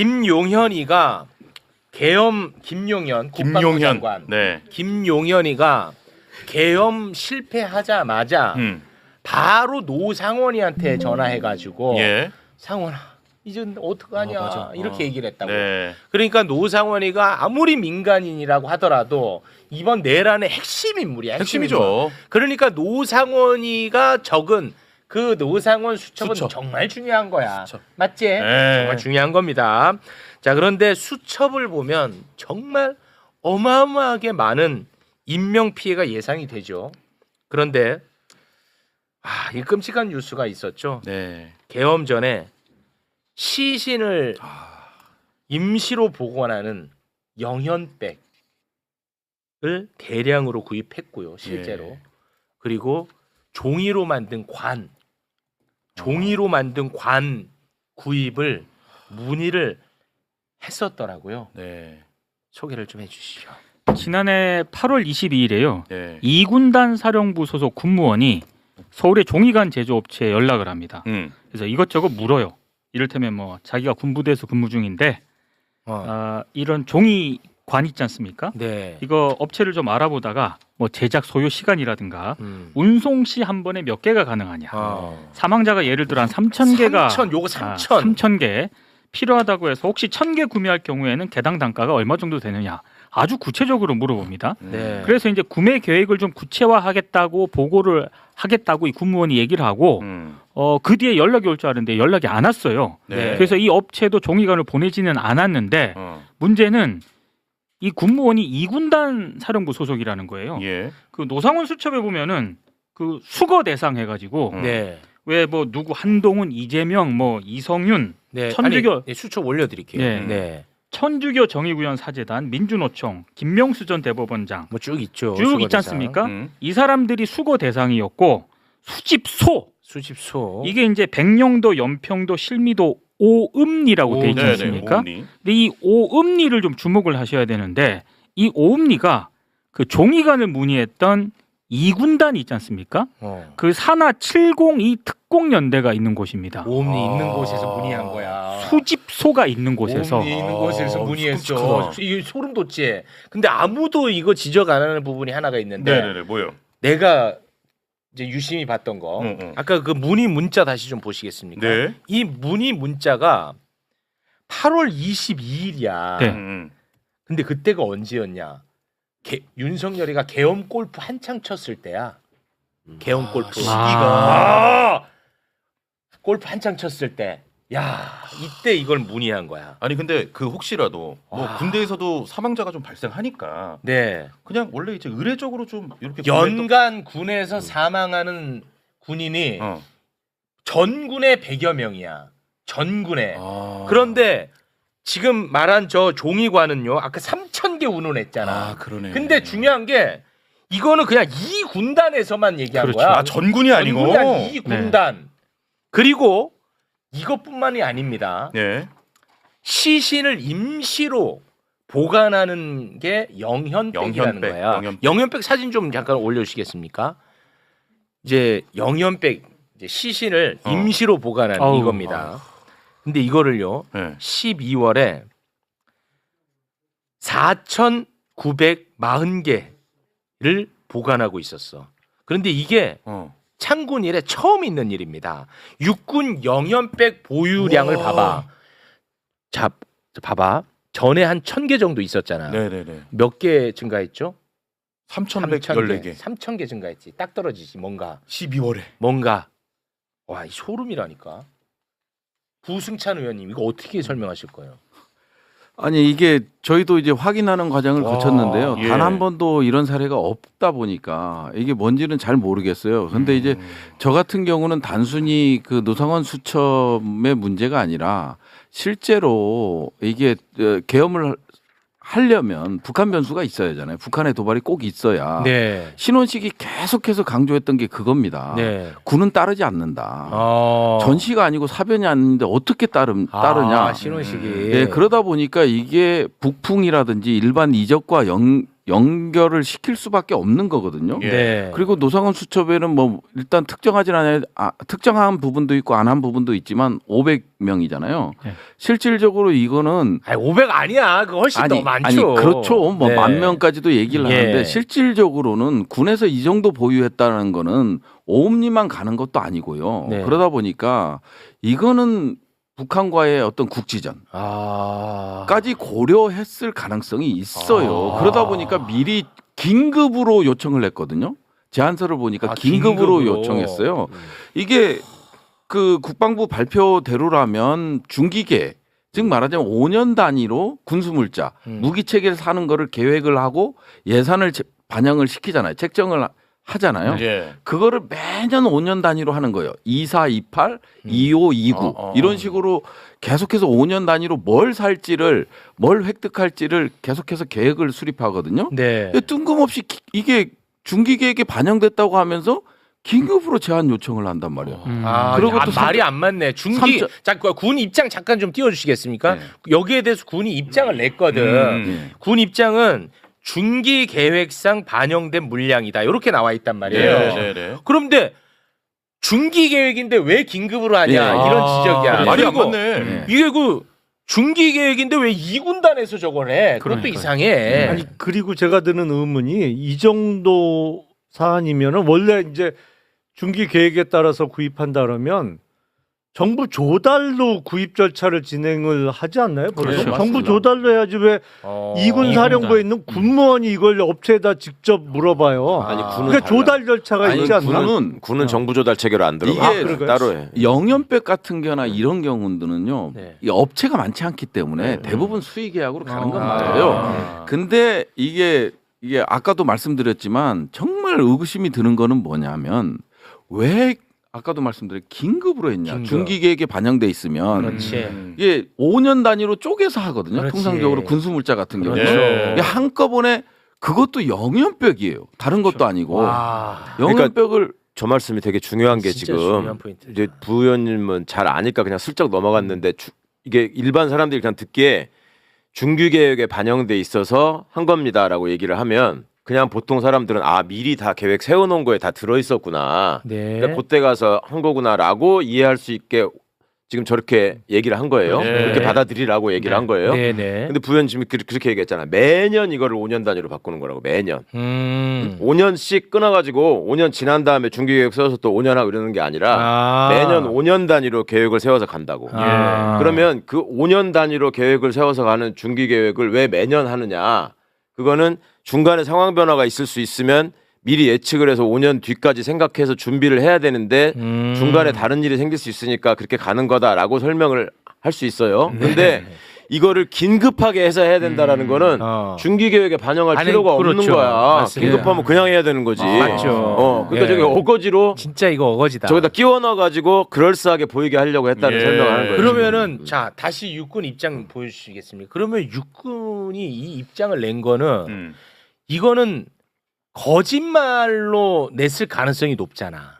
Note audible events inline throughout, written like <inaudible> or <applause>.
김용현이가 계엄 김용현 국방부 김용현. 장관 네. 김용현이가 계엄 실패하자마자 음. 바로 노상원이한테 전화해가지고 예. 상원아 이제 어떡하냐 아, 맞아. 이렇게 어. 얘기를 했다고. 네. 그러니까 노상원이가 아무리 민간인이라고 하더라도 이번 내란의 핵심 인물이야. 핵심 인물. 핵심이죠. 그러니까 노상원이가 적은 그 노상원 수첩은 수첩. 정말 중요한 거야. 수첩. 맞지? 네. 정말 중요한 겁니다. 자, 그런데 수첩을 보면 정말 어마어마하게 많은 인명 피해가 예상이 되죠. 그런데 아, 이 끔찍한 뉴스가 있었죠. 네. 계엄 전에 시신을 임시로 보관하는 영현백을 대량으로 구입했고요, 실제로. 예. 그리고 종이로 만든 관, 종이로 만든 관 구입을 문의를 했었더라고요. 네. 소개를 좀 해주시죠. 지난해 8월 22일에요. 네. 이군단 사령부 소속 군무원이 서울의 종이관 제조업체에 연락을 합니다. 음. 그래서 이것저것 물어요. 이를테면 뭐 자기가 군부대에서 근무 중인데 어. 아, 이런 종이 관 있지 않습니까? 네. 이거 업체를 좀 알아보다가 뭐 제작 소요 시간이라든가 음. 운송 시 한 번에 몇 개가 가능하냐. 어. 사망자가 예를 들어 한 3천 개가 3천, 요거 3천. 3천 개 필요하다고 해서 혹시 천개 구매할 경우에는 개당 단가가 얼마 정도 되느냐 아주 구체적으로 물어봅니다. 네. 그래서 이제 구매 계획을 좀 구체화하겠다고 보고를 하겠다고 이 군무원이 얘기를 하고 음. 어 그 뒤에 연락이 올 줄 알았는데 연락이 안 왔어요. 네. 그래서 이 업체도 종이관을 보내지는 않았는데 어. 문제는 이 군무원이 이군단 사령부 소속이라는 거예요. 예. 그 노상원 수첩에 보면은 그 수거 대상 해가지고 음. 네. 왜 뭐 누구 한동훈, 이재명, 뭐 이성윤, 네. 천주교- 아니, 네, 수첩 올려드릴게요. 네. 네. 천주교 정의구현 사재단, 민주노총, 김명수 전 대법원장 뭐 쭉 있죠. 쭉 있지. 않습니까? 음. 이 사람들이 수거 대상이었고 수집소 수집소. 이게 이제 백령도, 연평도, 실미도 오음리라고 돼 있지 네, 네. 않습니까? 오음리. 근데 이 오음리를 좀 주목을 하셔야 되는데 이 오음리가 그 종이관을 문의했던 이군단이 있지 않습니까? 어. 그 산하 702 특공연대가 있는 곳입니다. 오음리 아. 있는 곳에서 문의한 거야. 수집소가 있는 곳에서 오음리 있는 곳에서 아, 문의했어. 끔찍하다. 이게 소름 돋지. 근데 아무도 이거 지적 안 하는 부분이 하나가 있는데 네, 네, 네. 뭐요? 내가 이제 유심히 봤던 거. 응, 응. 아까 그 문의 문자 다시 좀 보시겠습니까? 네. 이 문의 문자가 8월 22일이야. 네. 음. 근데 그때가 언제였냐? 개- 윤석열이가 계엄 골프 한창 쳤을 때야. 계엄 골프. 시기가. 아! 골프 한창 쳤을 때. 야, 이때 이걸 문의한 거야. 아니 근데 그 혹시라도 뭐 아. 군대에서도 사망자가 좀 발생하니까 네. 그냥 원래 이제 의례적으로 좀 이렇게 연간 군에서 사망하는 군인이 어. 전군의 100여 명이야. 전군에. 아. 그런데 지금 말한 저 종이관은요. 아까 3천 개 운운했잖아. 아 그러네. 근데 중요한 게 이거는 그냥 이 군단에서만 얘기한 그렇죠. 거야. 아 전군이 아니고. 전군이 아니, 이 군단. 그리고 이것뿐만이 아닙니다. 네. 시신을 임시로 보관하는 게 영현백이라는 영현백, 거야. 영현백. 영현백. 사진 좀 잠깐 올려주시겠습니까? 이제 영현백 이제 시신을 어. 임시로 보관하는 아우, 이겁니다. 근데 이거를요 네. 12월에 4,940개를 보관하고 있었어. 그런데 이게 어. 창군 이래 처음 있는 일입니다. 육군 영연백 보유량을 우와. 봐봐. 자, 봐봐. 전에 한 천 개 정도 있었잖아. 네네네. 몇 개 증가했죠? 3,114개. 3천 개 증가했지. 딱 떨어지지. 뭔가 12월에. 뭔가 와, 이 소름이라니까. 부승찬 의원님 이거 어떻게 설명하실 거예요? 아니 이게 저희도 이제 확인하는 과정을 와, 거쳤는데요. 예. 단 한 번도 이런 사례가 없다 보니까 이게 뭔지는 잘 모르겠어요. 근데 이제 저 같은 경우는 단순히 그 노상원 수첩의 문제가 아니라 실제로 이게 어, 계엄을 하려면 북한 변수가 있어야 하잖아요. 북한의 도발이 꼭 있어야. 네. 신원식이 계속해서 강조했던 게 그겁니다. 네. 군은 따르지 않는다. 어. 전시가 아니고 사변이 아닌데 어떻게 따름, 따르냐. 아, 신혼식이. 예, 그러다 보니까 이게 북풍이라든지 일반 이적과 연, 연결을 시킬 수밖에 없는 거거든요. 예. 네. 그리고 노상원 수첩에는 뭐 일단 특정하지 않아요. 아, 특정한 부분도 있고 안 한 부분도 있지만 500명이잖아요. 네. 실질적으로 이거는 아니 500 아니야. 그거 훨씬 더 많죠. 아니 그렇죠. 뭐 네. 만 명까지도 얘기를 예. 하는데 실질적으로는 군에서 이 정도 보유했다는 거는 오음리만 가는 것도 아니고요. 네. 그러다 보니까 이거는 북한과의 어떤 국지전까지 아. 고려했을 가능성이 있어요. 아. 그러다 보니까 미리 긴급으로 요청을 했거든요. 제안서를 보니까 아, 긴급으로, 긴급으로. 요청했어요. 음. 이게 그 국방부 발표대로라면 중기계 즉 말하자면 5년 단위로 군수물자 음. 무기 체계를 사는 거를 계획을 하고 예산을 제- 반영을 시키잖아요. 책정을 하- 하잖아요. 예. 그거를 매년 5년 단위로 하는 거예요. 24, 28, 음. 25, 29 어, 어. 이런 식으로 계속해서 5년 단위로 뭘 살지를 뭘 획득할지를 계속해서 계획을 수립하거든요. 네. 뜬금없이 기- 이게 중기 계획에 반영됐다고 하면서 긴급으로 제안 요청을 한단 말이에요. 음. 아, 그리고 아, 또 말이 안 맞네. 중기 잠깐 군 입장 잠깐 좀 띄워주시겠습니까? 네. 여기에 대해서 군이 입장을 냈거든. 음. 예. 군 입장은 중기 계획상 반영된 물량이다. 이렇게 나와 있단 말이에요. 네, 네, 네. 그런데 중기 계획인데 왜 긴급으로 하냐 예. 이런 아, 지적이야. 말이 안 맞네. 네. 이게 그 중기 계획인데 왜 2군단에서 저걸 해? 그것도 그러니까요. 이상해. 아니 그리고 제가 드는 의문이 이 정도 사안이면은 원래 이제 중기 계획에 따라서 구입한다 그러면 정부 조달로 구입 절차를 진행을 하지 않나요? 그렇죠. 정부 맞습니다. 조달로 해야지 왜 어. 이군 사령부에 있는 군무원이 이걸 업체에다 직접 물어봐요. 아니 아. 군은 그러니까 달라. 조달 절차가 아니, 있지 않나? 군은 군은 어. 정부 조달 체계로 안 들어가. 이게 아, 그런가요? 따로 해. 영연백 같은 경우나 이런 경우들은요. 네. 이 업체가 많지 않기 때문에 네. 대부분 수의 계약으로 가는 건 아. 맞아요. 아. 근데 이게 이게 아까도 말씀드렸지만 정말 의구심이 드는 거는 뭐냐면 왜 아까도 말씀드린 긴급으로 했냐. 긴급. 중기 계획에 반영돼 있으면 그렇지. 음. 이게 5년 단위로 쪼개서 하거든요. 그렇지. 통상적으로 군수물자 같은 경우. 그렇죠. 네. 이게 한꺼번에 그것도 영연백이에요. 다른 것도 아니고 와. 영연백을 저 말씀이 되게 중요한 게 지금. 이제 부 의원님은 잘 아니까 그냥 슬쩍 넘어갔는데 주- 이게 일반 사람들이 그냥 듣기에 중규 계획에 반영돼 있어서 한 겁니다라고 얘기를 하면 그냥 보통 사람들은 아 미리 다 계획 세워놓은 거에 다 들어 있었구나. 네. 그러니까 그때 가서 한 거구나라고 이해할 수 있게 지금 저렇게 얘기를 한 거예요. 네. 그렇게 받아들이라고 얘기를 한 거예요. 네, 네. 근데 부연 지금 그- 그렇게 얘기했잖아. 매년 이거를 5년 단위로 바꾸는 거라고 매년. 음. 5년씩 끊어가지고 5년 지난 다음에 중기 계획 세워서 또 5년 하고 이러는 게 아니라 아. 매년 5년 단위로 계획을 세워서 간다고. 아. 그러면 그 5년 단위로 계획을 세워서 가는 중기 계획을 왜 매년 하느냐? 그거는 중간에 상황 변화가 있을 수 있으면 미리 예측을 해서 5년 뒤까지 생각해서 준비를 해야 되는데 음. 중간에 다른 일이 생길 수 있으니까 그렇게 가는 거다라고 설명을 할 수 있어요. 네. 근데 이거를 긴급하게 해서 해야 된다라는 거는 어. 중기 계획에 반영할 아니, 필요가 없는 그렇죠. 거야. 맞습니다. 긴급하면 그냥 해야 되는 거지. 아, 맞죠. 어, 그러니까 예. 저기 어거지로 진짜 이거 어거지다. 저기다 끼워 넣어 가지고 그럴싸하게 보이게 하려고 했다는 예. 설명을 하는 거예요. 그러면은 지금. 자 다시 육군 입장 보여 주시겠습니까? 그러면 육군이 이 입장을 낸 거는 음. 이거는 거짓말로 냈을 가능성이 높잖아.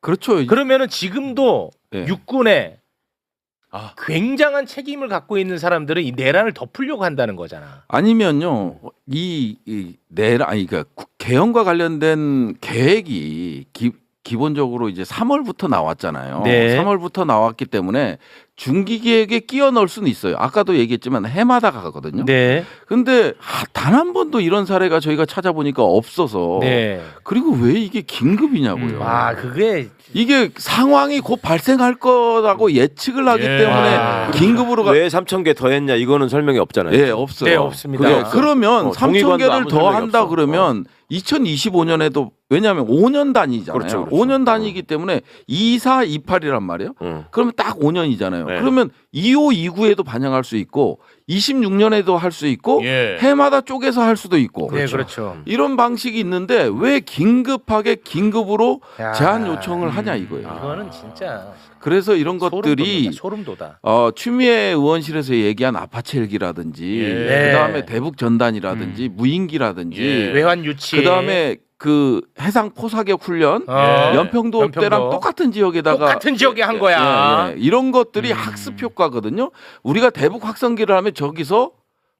그렇죠. 그러면은 지금도 네. 육군에 아. 굉장한 책임을 갖고 있는 사람들은 이 내란을 덮으려고 한다는 거잖아. 아니면요 이, 이 내라 아니 그러니까 국- 개헌과 관련된 계획이 기, 기본적으로 이제 3월부터 나왔잖아요. 네. 3월부터 나왔기 때문에 중기 계획에 끼워 넣을 수는 있어요. 아까도 얘기했지만 해마다 가거든요. 네. 근데 단 한 번도 이런 사례가 저희가 찾아보니까 없어서 네. 그리고 왜 이게 긴급이냐고요. 음. 아 그게 이게 상황이 곧 발생할 거라고 예측을 하기 예. 때문에 아. 긴급으로 가. 왜 3천 개 더 했냐 이거는 설명이 없잖아요. 예, 없어요. 네, 없습니다. 그게 없어. 그러면 어, 3천 동의관도 개를 더 한다 없어. 그러면 2025년에도 왜냐하면 5년 단위잖아요. 그렇죠, 그렇죠. 5년 단위이기 때문에 24, 28이란 말이에요. 응. 그러면 딱 5년이잖아요. 네. 그러면 25, 29에도 반영할 수 있고 26년에도 할 수 있고 예. 해마다 쪼개서 할 수도 있고 네 그렇죠. 이런 방식이 있는데 왜 긴급하게 긴급으로 야. 제한 요청을 하냐 이거예요. 이거는 진짜 그래서 이런 것들이 소름 돋아. 어, 추미애 의원실에서 얘기한 아파치 헬기라든지 예. 네. 그다음에 대북 전단이라든지 무인기라든지 예. 외환 유치. 그다음에 그 해상 포사격 훈련 어. 연평도, 연평도. 때랑 똑같은 지역에다가 똑같은 지역에 한 거야. 예, 예. 이런 것들이 음. 학습 효과거든요. 우리가 대북 확성기를 하면 저기서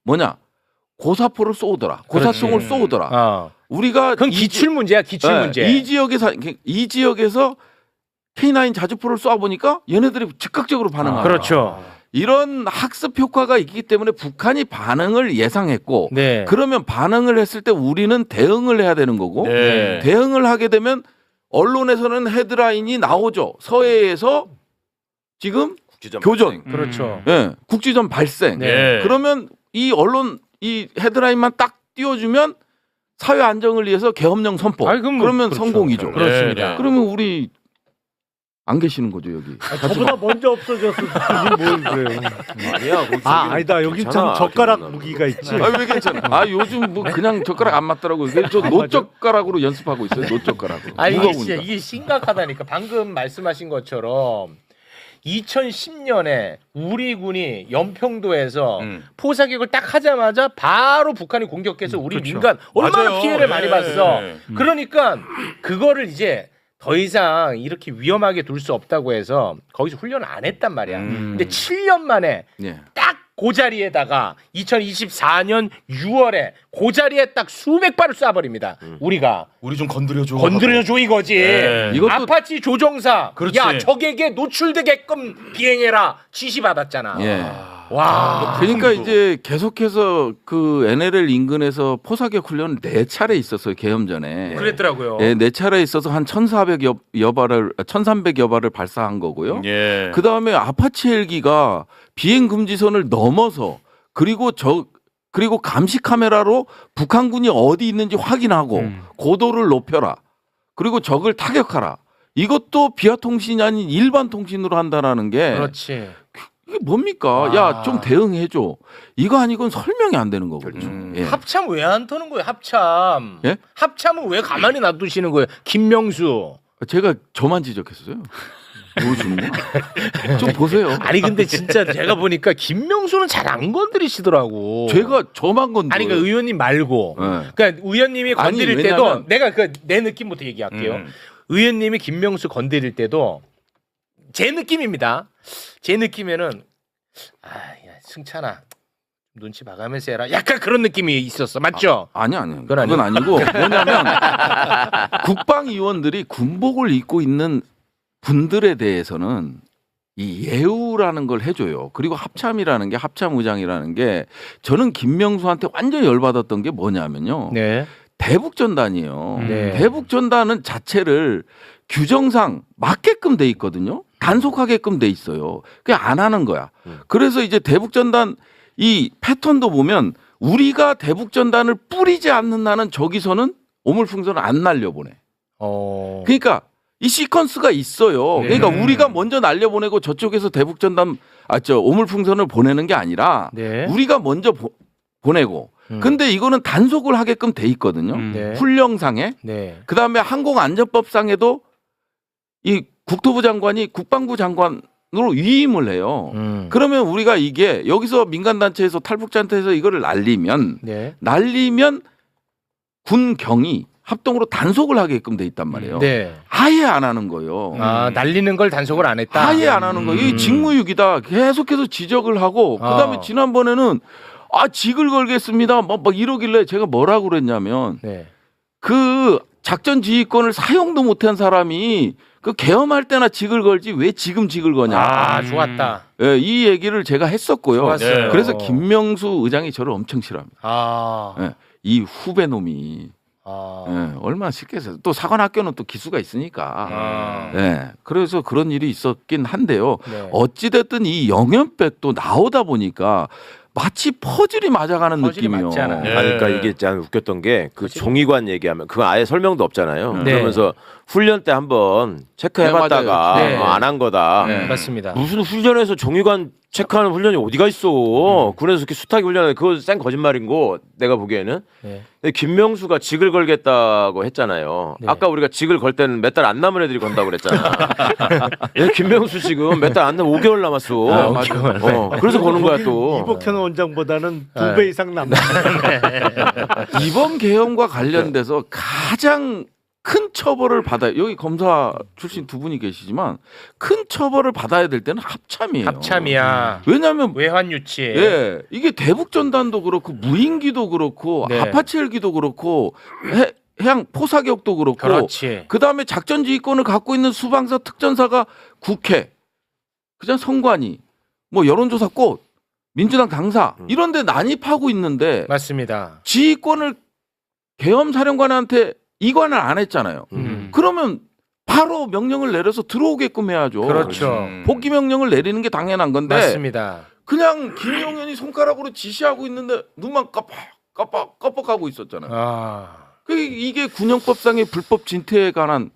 뭐냐 고사포를 쏘더라. 고사총을. 쏘더라. 어. 우리가 그건 이 기출 문제야, 기출 네, 문제. 이 지역에서 이 지역에서 K9 자주포를 쏴 보니까 얘네들이 즉각적으로 반응하는 그렇죠. 이런 학습 효과가 있기 때문에 북한이 반응을 예상했고 네. 그러면 반응을 했을 때 우리는 대응을 해야 되는 거고 네. 대응을 하게 되면 언론에서는 헤드라인이 나오죠. 서해에서 지금 국지전 교전, 그렇죠. 예, 국지전 발생. 네. 그러면 이 언론 이 헤드라인만 딱 띄워주면 사회 안정을 위해서 계엄령 선포. 아이, 그럼 뭐, 그러면 그렇죠. 성공이죠. 네, 그렇습니다. 네. 그러면 우리 안 계시는 거죠 여기. 아, 저보다 먼저 없어졌을 뿐이 뭘 그래요. 아니야. 거기 아 아니다 여기 참 젓가락. 무기가 있지. 아왜 괜찮아? 아 요즘 뭐 그냥 젓가락 안 맞더라고. 그래서 저안 노젓가락으로 연습하고 있어요. 노젓가락으로. 아니 이게 진짜. 이게 심각하다니까. 방금 말씀하신 것처럼 2010년에 우리 군이 연평도에서 음. 포사격을 딱 하자마자 바로 북한이 공격해서 우리 그렇죠. 민간 얼마나 맞아요. 피해를 많이 예. 봤어. 음. 그러니까 그거를 이제 더 이상 이렇게 위험하게 둘 수 없다고 해서 거기서 훈련을 안 했단 말이야. 음. 근데 7년 만에 예. 딱그 자리에다가 2024년 6월에 그 자리에 딱 수백 발을 쏴버립니다. 우리가 우리 좀 건드려줘. 건드려줘 이거지. 네. 이것도 아파치 조종사. 그렇지. 야 적에게 노출되게끔 비행해라 지시 받았잖아. 예. 와. 그러니까 아, 이제 계속해서 그 NLL 인근에서 포사격 훈련 네 차례 있었어요 계엄 전에. 그랬더라고요. 예, 네 차례 있어서 한 1,400 여 여발을 1,300 여 발을 발사한 거고요. 예. 그 다음에 아파치 헬기가 비행 금지선을 넘어서 그리고 저 그리고 감시 카메라로 북한군이 어디 있는지 확인하고 음. 고도를 높여라. 그리고 적을 타격하라. 이것도 비하 통신이 아닌 일반 통신으로 한다라는 게 그렇지. 이게 뭡니까? 와. 야좀 대응해 줘. 이거 아니고는 설명이 안 되는 거거든요. 음. 예. 합참 왜 안 터는 거예요? 합참. 예? 합참은 왜 가만히 놔두시는 거예요? 김명수. 제가 저만 지적했어요. 보여주는구나. <laughs> 좀 보세요. 아니 근데 진짜 제가 보니까 김명수는 잘 안 건드리시더라고. 제가 저만 건드. 아니 그 의원님 말고. 네. 그러니까 의원님이 아니, 건드릴 왜냐면- 때도 내가 그 내 느낌부터 얘기할게요. 음. 의원님이 김명수 건드릴 때도 제 느낌입니다. 제 느낌에는 아 야 승찬아 눈치 봐가면서 해라. 약간 그런 느낌이 있었어. 맞죠? 아니 아니. 그건 그건. 아니고 <laughs> 뭐냐면 국방 위원들이 군복을 입고 있는 분들에 대해서는 이 예우라는 걸 해줘요. 그리고 합참이라는 게 합참 의장이라는 게 저는 김명수한테 완전 열받았던 게 뭐냐면요. 네. 대북전단이에요. 네. 대북전단은 자체를 규정상 맞게끔 돼 있거든요. 단속하게끔 돼 있어요. 그게 안 하는 거야. 음. 그래서 이제 대북전단 이 패턴도 보면 우리가 대북전단을 뿌리지 않는 나는 저기서는 오물풍선을 안 날려보내. 어. 그러니까 이 시퀀스가 있어요. 네. 그러니까 우리가 먼저 날려보내고 저쪽에서 대북전단 아 저 오물풍선을 보내는 게 아니라 네. 우리가 먼저 보, 보내고 음. 근데 이거는 단속을 하게끔 돼 있거든요. 음. 네. 훈령상에 네. 그다음에 항공안전법상에도 이 국토부 장관이 국방부 장관으로 위임을 해요. 음. 그러면 우리가 이게 여기서 민간 단체에서 탈북자한테서 이거를 날리면 네. 날리면 군경이 합동으로 단속을 하게끔 돼 있단 말이에요. 네. 아예 안 하는 거예요. 아 날리는 걸 단속을 안 했다. 아예 안 하는 거예요. 이 음. 직무유기다. 계속해서 지적을 하고 그다음에 아. 지난번에는 아 직을 걸겠습니다. 막, 막 이러길래 제가 뭐라고 그랬냐면 네. 그 작전 지휘권을 사용도 못한 사람이 그 계엄할 때나 직을 걸지 왜 지금 직을 거냐. 아 음. 좋았다. 예, 이 얘기를 제가 했었고요. 좋았어요. 네. 그래서 김명수 의장이 저를 엄청 싫어합니다. 아. 예. 이 후배 놈이 아. 예, 얼마나 싫겠어요. 또 사관학교는 또 기수가 있으니까. 아. 예. 그래서 그런 일이 있었긴 한데요. 네. 어찌됐든 이 영연백도 나오다 보니까 마치 퍼즐이 맞아가는 퍼즐이 느낌이요. 맞지 않아요? 네. 아니, 그러니까 이게 참 웃겼던 게 그? 종이관 얘기하면 그건 아예 설명도 없잖아요. 네. 그러면서 훈련 때 한번 체크해봤다가 네, 맞아요. 안한 거다. 네. 맞습니다. 무슨 훈련에서 종이관 체크하는 훈련이 어디가 있어? 음. 군에서 이렇게 수탁이 훈련해 그거 생 거짓말인 거 내가 보기에는. 네. 근데 김명수가 직을 걸겠다고 했잖아요. 네. 아까 우리가 직을 걸 때는 몇 달 안 남은 애들이 건다고 그랬잖아. 얘 <laughs> 김명수 지금 몇 달 안 남은 5개월 남았어. 아, 맞아. 어, 그래서 거는 거야 또. 이복현 원장보다는 두 네. 배 이상 남아. 이번 계엄과 관련돼서 가장 큰 처벌을 받아야 여기 검사 출신 두 분이 계시지만 큰 처벌을 받아야 될 때는 합참이에요. 합참이야. 왜냐하면 외환 유치. 예 이게 대북 전단도 그렇고 무인기도 그렇고 네. 아파치 헬기도 그렇고 해, 해양 포사격도 그렇고 그렇지. 그 다음에 작전 지휘권을 갖고 있는 수방사 특전사가 국회, 그냥 선관위, 뭐 여론조사 꽃, 민주당 당사 음. 이런데 난입하고 있는데 맞습니다. 지휘권을 계엄 사령관한테 이관을 안 했잖아요. 음. 그러면 바로 명령을 내려서 들어오게끔 해야죠. 그렇죠. 음. 복귀 명령을 내리는 게 당연한 건데 맞습니다. 그냥 김용현이 손가락으로 지시하고 있는데 눈만 깜빡 깜빡 깜빡하고 있었잖아요. 아. 그 이게 군형법상의 불법 진퇴에 관한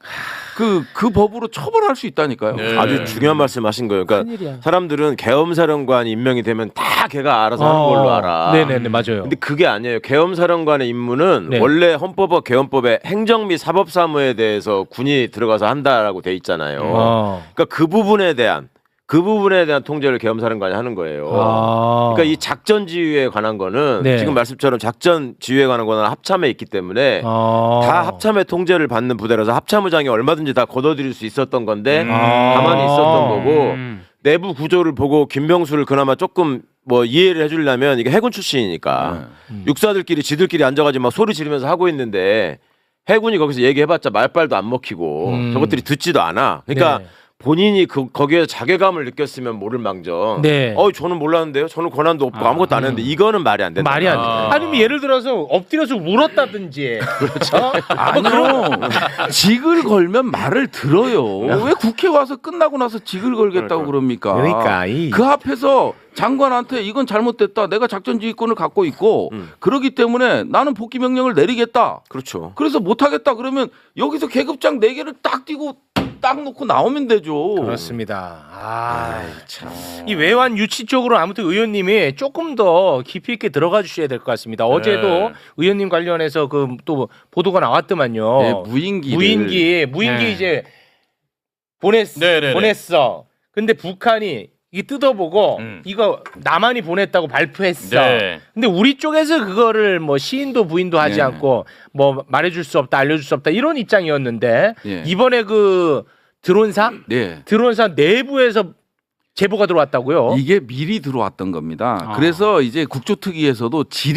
그 그 법으로 처벌할 수 있다니까요. 네. 아주 중요한 말씀하신 거예요. 그러니까 큰일이야. 사람들은 계엄사령관이 임명이 되면 다 걔가 알아서 하는 걸로 알아. 어. 네네네 맞아요. 근데 그게 아니에요. 계엄사령관의 임무는 네. 원래 헌법과 계엄법에 행정 및 사법 사무에 대해서 군이 들어가서 한다라고 돼 있잖아요. 어. 그러니까 그 부분에 대한 그 부분에 대한 통제를 계엄사령관이 하는 거예요. 아. 그러니까 이 작전 지휘에 관한 거는 네. 지금 말씀처럼 작전 지휘에 관한 거는 합참에 있기 때문에 아. 다 합참의 통제를 받는 부대라서 합참의장이 얼마든지 다 걷어들일 수 있었던 건데 음. 가만히 있었던 거고 음. 내부 구조를 보고 김병수를 그나마 조금 뭐 이해를 해주려면 이게 해군 출신이니까 네. 육사들끼리 지들끼리 앉아가지고 막 소리 지르면서 하고 있는데 해군이 거기서 얘기해봤자 말빨도 안 먹히고 음. 저것들이 듣지도 않아. 그러니까 네. 본인이 그 거기에 자괴감을 느꼈으면 모를 망정. 네. 어 저는 몰랐는데요. 저는 권한도 없고 아, 아, 무것도 안 했는데 이거는 말이 안 된다. 말이 안 돼. 아. 아니면 예를 들어서 엎드려서 울었다든지. <laughs> 그렇죠. 아니요. 직을 걸면 말을 들어요. 왜 국회 와서 끝나고 나서 직을 걸겠다고 그러니까. 그러니까 이 그 앞에서 장관한테 이건 잘못됐다. 내가 작전 지휘권을 갖고 있고 음. 그러기 때문에 나는 복귀 명령을 내리겠다. 그렇죠. 그래서 못 하겠다 그러면 여기서 계급장 네 개를 딱 띄고 딱 놓고 나오면 되죠. 그렇습니다. 아, 참. 이 외환 유치 쪽으로 아무튼 의원님이 조금 더 깊이 있게 들어가 주셔야 될 것 같습니다. 어제도 네. 의원님 관련해서 그 또 보도가 나왔더만요. 네, 무인기 무인기, 무인기 네. 이제 보냈 네네네. 보냈어. 근데 북한이 이 뜯어보고 음. 이거 나만이 보냈다고 발표했어. 네. 근데 우리 쪽에서 그거를 뭐 시인도 부인도 하지 네. 않고 뭐 말해줄 수 없다, 알려줄 수 없다 이런 입장이었는데 예. 이번에 그 드론사 네. 드론사 내부에서 제보가 들어왔다고요. 이게 미리 들어왔던 겁니다. 아. 그래서 이제 국조특위에서도 질의